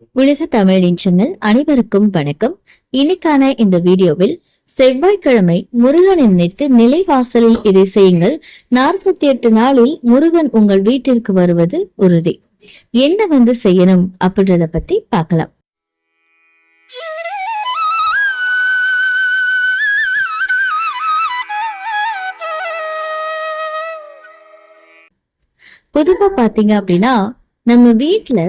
உலக தமிழின் சேனல் அனைவருக்கும் வணக்கம். இன்னைக்கான இந்த வீடியோவில் செவ்வாய்க்கிழமை முருகனை நினைத்து நிலைவாசலில் இதை செய்யுங்கள். நாற்பத்தி எட்டு நாளில் முருகன் உங்கள் வீட்டிற்கு வருவது உறுதி. என்ன வந்து செய்யணும் அப்படின்றத பத்தி பார்க்கலாம். பொதுவா பாத்தீங்க அப்படின்னா நம்ம வீட்டுல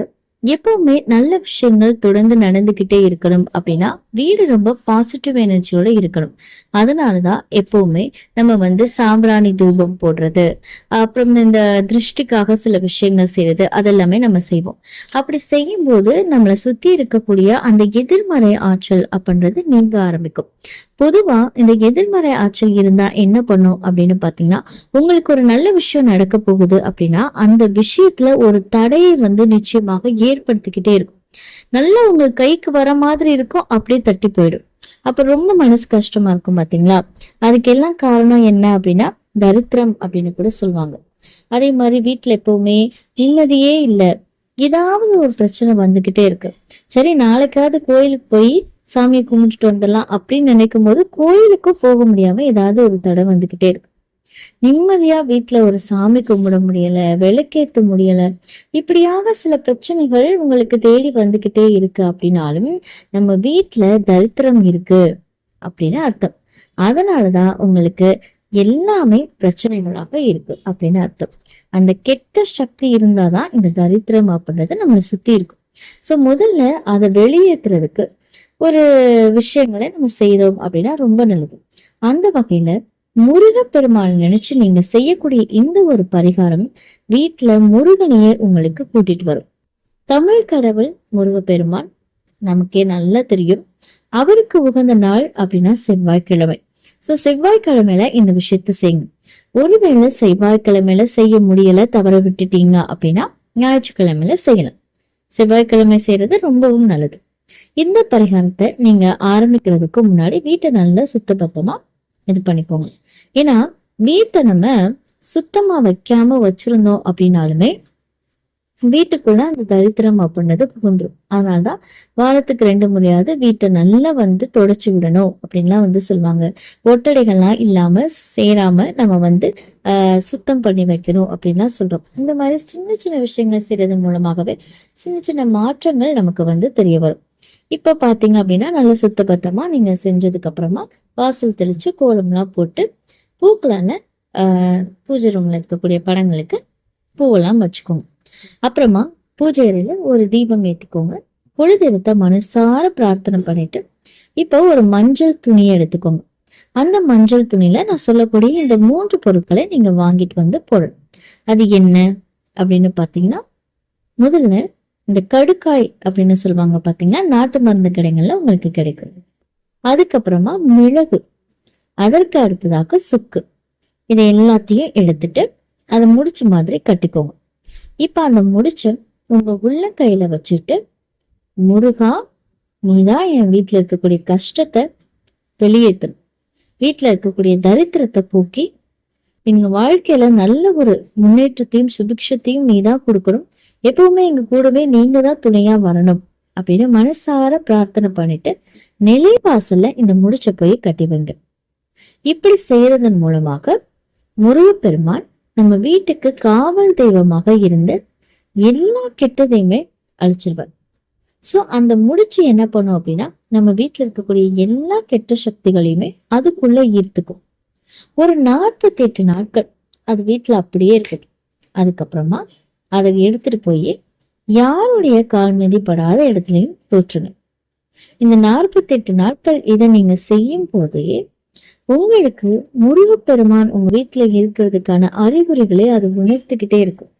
எப்பவுமே நல்ல விஷயங்கள் தொடர்ந்து நடந்துகிட்டே இருக்கணும் அப்படின்னா வீடு ரொம்ப பாசிட்டிவ் எனர்ஜியோட இருக்கணும். அதனாலதான் எப்பவுமே நம்ம வந்து சாம்பிராணி தூபம் போடுறது அப்புறம் இந்த திருஷ்டிக்காக சில விஷயங்கள் செய்யறது அதெல்லாமே நம்ம செய்வோம். அப்படி செய்யும் போது நம்மளை சுத்தி இருக்கக்கூடிய அந்த எதிர்மறை ஆற்றல் அப்படின்றது நீங்க ஆரம்பிக்கும். பொதுவா இந்த எதிர்மறை ஆற்றல் இருந்தா என்ன பண்ணும் அப்படின்னு பாத்தீங்கன்னா உங்களுக்கு ஒரு நல்ல விஷயம் நடக்க போகுது அப்படின்னா அந்த விஷயத்துல ஒரு தடையை வந்து நிச்சயமாக ஏற்படுத்திக்கிட்டே இருக்கும். நல்லா உங்க கைக்கு வர மாதிரி இருக்கும் அப்படியே தட்டி போயிடும். அப்ப ரொம்ப மனசு கஷ்டமா இருக்கும் பாத்தீங்களா? அதுக்கெல்லாம் காரணம் என்ன அப்படின்னா தரித்திரம் அப்படின்னு கூட சொல்லுவாங்க. அதே மாதிரி வீட்டுல எப்பவுமே நிம்மதியே இல்லை. ஏதாவது ஒரு பிரச்சனை வந்துகிட்டே இருக்கு. சரி நாளைக்காவது கோயிலுக்கு போய் சாமியை கும்பிட்டுட்டு வந்துடலாம் அப்படின்னு நினைக்கும் போது கோயிலுக்கும் போக முடியாம ஏதாவது ஒரு தடை வந்துகிட்டே இருக்கு. நிம்மதியா வீட்டுல ஒரு சாமி கும்பிட முடியல விளக்கேத்த முடியல இப்படியாக சில பிரச்சனைகள் உங்களுக்கு தேடி வந்துகிட்டே இருக்கு அப்படின்னாலும் நம்ம வீட்டுல தரித்திரம் இருக்கு அப்படின்னு அர்த்தம். அதனாலதான் உங்களுக்கு எல்லாமே பிரச்சனைகளாக இருக்கு அப்படின்னு அர்த்தம். அந்த கெட்ட சக்தி இருந்தாதான் இந்த தரித்திரம் அப்படின்றது நம்மளை சுத்தி இருக்கும். சோ முதல்ல அதை வெளியேற்றுறதுக்கு ஒரு விஷயங்களை நம்ம செய்தோம் அப்படின்னா ரொம்ப நல்லது. அந்த வகையில முருகப்பெருமாள் நினைச்சு நீங்க செய்யக்கூடிய இந்த ஒரு பரிகாரம் வீட்டுல முருகனையே உங்களுக்கு கூட்டிட்டு வரும். தமிழ் கடவுள் முருகப்பெருமான் நமக்கே நல்லா தெரியும். அவருக்கு உகந்த நாள் அப்படின்னா செவ்வாய்க்கிழமை. சோ செவ்வாய்க்கிழமையில இந்த விஷயத்த செய்யுங்க. ஒருவேளை செவ்வாய்க்கிழமையில செய்ய முடியல தவற விட்டுட்டீங்க அப்படின்னா ஞாயிற்றுக்கிழமையில செய்யலாம். செவ்வாய்க்கிழமை செய்யறது ரொம்பவும் நல்லது. இந்த பரிகாரத்தை நீங்க ஆரம்பிக்கிறதுக்கு முன்னாடி வீட்டை நல்லா சுத்தபத்தமா இது பண்ணிக்கோங்க. ஏன்னா வீட்டை நம்ம சுத்தமா வைக்காம வச்சிருந்தோம் அப்படின்னாலுமே வீட்டுக்குள்ள அந்த தரித்திரம் அப்படின்றது புகுந்துரும். அதனாலதான் வாரத்துக்கு ரெண்டு முறையாவது வீட்டை நல்லா வந்து தொடச்சு விடணும் அப்படின்லாம் வந்து சொல்லுவாங்க. ஒட்டடைகள்லாம் இல்லாம சேராம நம்ம வந்து ஆஹ் சுத்தம் பண்ணி வைக்கணும் அப்படின்லாம் சொல்றோம். இந்த மாதிரி சின்ன சின்ன விஷயங்களை செய்யறது மூலமாகவே சின்ன சின்ன மாற்றங்கள் நமக்கு வந்து தெரிய வரும். இப்போ பார்த்தீங்க அப்படின்னா நல்லா சுத்தபத்தமா நீங்கள் செஞ்சதுக்கு அப்புறமா வாசல் தெளித்து கோலம்லாம் போட்டு பூக்களான ஆஹ் பூஜை ரூம்ல இருக்கக்கூடிய படங்களுக்கு பூவெல்லாம் வச்சுக்கோங்க. அப்புறமா பூஜை அறையில் ஒரு தீபம் ஏற்றிக்கோங்க குலதெய்வத்தை மனசார பிரார்த்தனை பண்ணிட்டு இப்போ ஒரு மஞ்சள் துணியை எடுத்துக்கோங்க. அந்த மஞ்சள் துணியில நான் சொல்லக்கூடிய இந்த மூன்று பொருட்களை நீங்க வாங்கிட்டு வந்து போடணும். அது என்ன? அப்படின்னு பாத்தீங்கன்னா முதல்ல இந்த கடுக்காய் அப்படின்னு சொல்லுவாங்க பாத்தீங்கன்னா நாட்டு மருந்து கடைகள்ல உங்களுக்கு கிடைக்கும். அதுக்கப்புறமா மிளகு. அதற்கு அடுத்ததாக சுக்கு. இதை எல்லாத்தையும் எடுத்துட்டு அதை முடிச்ச மாதிரி கட்டிக்கோங்க. இப்ப அந்த முடிச்ச உங்க உள்ள கையில வச்சுட்டு முருகா நீதான் என் வீட்டுல இருக்கக்கூடிய கஷ்டத்தை வெளியேற்றணும். வீட்டுல இருக்கக்கூடிய தரித்திரத்தை போக்கி எங்க வாழ்க்கையில நல்ல ஒரு முன்னேற்றத்தையும் சுபிக்ஷத்தையும் நீதான் கொடுக்கணும். எப்பவுமே எங்க கூடவே நீங்க தான் துணையா வரணும் அப்படின்னு மனசார பிரார்த்தனை பண்ணிட்டு நிலைவாசல்ல இந்த முடிச்ச போய் கட்டிவங்க இப்படி செய்யறதன் மூலமாக முருகப்பெருமான் நம்ம வீட்டுக்கு காவல் தெய்வமாக இருந்து எல்லா கெட்டதையுமே அழிச்சிருவார். சோ அந்த முடிச்சு என்ன பண்ணும் அப்படின்னா நம்ம வீட்டுல இருக்கக்கூடிய எல்லா கெட்ட சக்திகளையுமே அதுக்குள்ள ஈர்த்துக்கும். ஒரு நாற்பத்தி எட்டு நாட்கள் அது வீட்டுல அப்படியே இருக்கட்டும். அதுக்கப்புறமா அதை எடுத்துட்டு போய் யாருடைய கால் மிதிப்படாத இடத்துலையும் போற்றுங்க இந்த நாற்பத்தி எட்டு நாட்கள் இதை நீங்க செய்யும் போதே உங்களுக்கு முருகப்பெருமான் உங்க வீட்டுல இருக்கிறதுக்கான அறிகுறிகளை அது உணர்த்துக்கிட்டே இருக்கும்.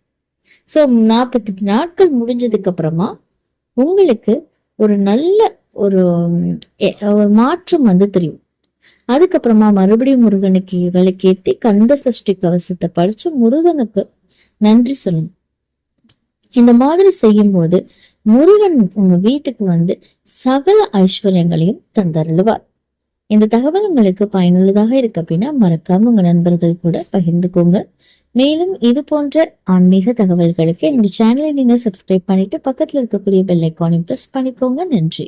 சோ நாற்பத்தெட்டு நாட்கள் முடிஞ்சதுக்கு அப்புறமா உங்களுக்கு ஒரு நல்ல ஒரு எ- ஒரு மாற்றம் வந்து தெரியும். அதுக்கப்புறமா மறுபடியும் முருகனுக்கு விளக்கேற்றி கந்த சஷ்டி கவசத்தை படிச்சு முருகனுக்கு நன்றி சொல்லுங்க. இந்த மாதிரி செய்யும் போது முருகன் உங்க வீட்டுக்கு வந்து சகல ஐஸ்வர்யங்களையும் தந்தருளுவார். இந்த தகவல் உங்களுக்கு பயனுள்ளதாக இருக்கு அப்படின்னா மறக்காம உங்க நண்பர்கள் கூட பகிர்ந்துக்கோங்க. மேலும் இது போன்ற ஆன்மீக தகவல்களுக்கு என்னோட சேனலை நீங்க சப்ஸ்கிரைப் பண்ணிட்டு பக்கத்துல இருக்கக்கூடிய பெல் ஐக்கானையும் பிரஸ் பண்ணிக்கோங்க. நன்றி.